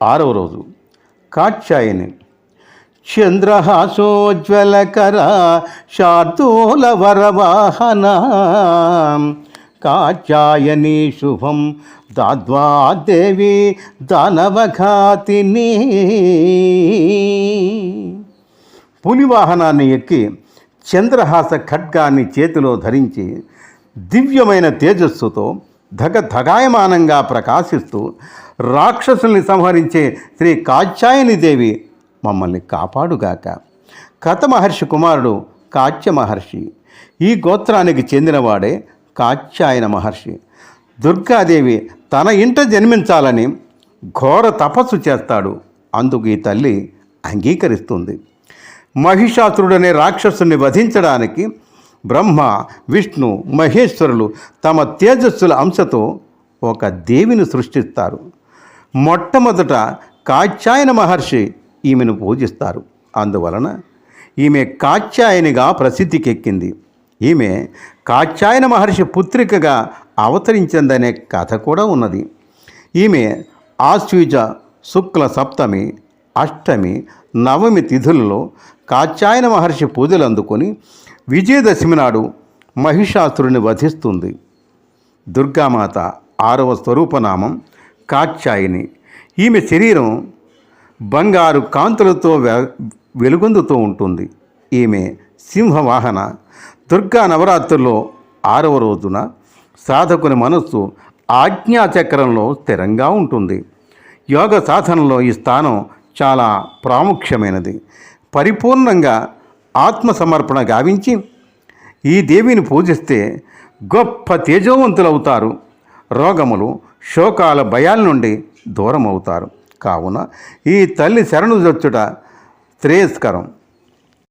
ఆరవ రోజు. కాక్షాయని చంద్రహాసోజ్వలకర శార్దూల వరవాహన కాచాయని శుభం దాద్వాదేవి దానవఘాతిని పులివాహనాన్ని ఎక్కి చంద్రహాస ఖడ్గాన్ని చేతిలో ధరించి దివ్యమైన తేజస్సుతో ధగ ధగాయమానంగా ప్రకాశిస్తూ రాక్షసుల్ని సంహరించే శ్రీ కాత్యాయని దేవి మమ్మల్ని కాపాడుగాక. కథ మహర్షి కుమారుడు కాత్య మహర్షి. ఈ గోత్రానికి చెందినవాడే కాచ్యాయన మహర్షి. దుర్గాదేవి తన ఇంట జన్మించాలని ఘోర తపస్సు చేస్తాడు. అందుకు ఈ తల్లి అంగీకరిస్తుంది. మహిషాసురుడనే రాక్షసుని వధించడానికి బ్రహ్మ విష్ణు మహేశ్వరులు తమ తేజస్సుల అంశతో ఒక దేవిని సృష్టిస్తారు. మొట్టమొదట కాచ్యాయన మహర్షి ఈమెను పూజిస్తారు. అందువలన ఈమె కాత్యాయనిగా ప్రసిద్ధికెక్కింది. ఈమె కాచ్యాయన మహర్షి పుత్రికగా అవతరించిందనే కథ కూడా ఉన్నది. ఈమె ఆశ్వీజ శుక్ల సప్తమి అష్టమి నవమి తిథులలో కాచ్యాయన మహర్షి పూజలు అందుకొని విజయదశమి నాడు మహిషాసురుని వధిస్తుంది. దుర్గామాత ఆరవ స్వరూపనామం కాత్యాయిని. ఈమె శరీరం బంగారు కాంతులతో వె- వెలుగొందుతూ ఉంటుంది. ఈమె సింహవాహన. దుర్గా నవరాత్రుల్లో ఆరవ రోజున సాధకుని మనస్సు ఆజ్ఞాచక్రంలో స్థిరంగా ఉంటుంది. యోగ సాధనలో ఈ స్థానం చాలా ప్రాముఖ్యమైనది. పరిపూర్ణంగా ఆత్మసమర్పణ గావించి ఈ దేవిని పూజిస్తే గొప్ప తేజవంతులవుతారు. రోగములు శోకాల భయాల నుండి దూరం అవుతారు కావున ఈ తల్లి శరణు జొచ్చుట శ్రేయస్కరం.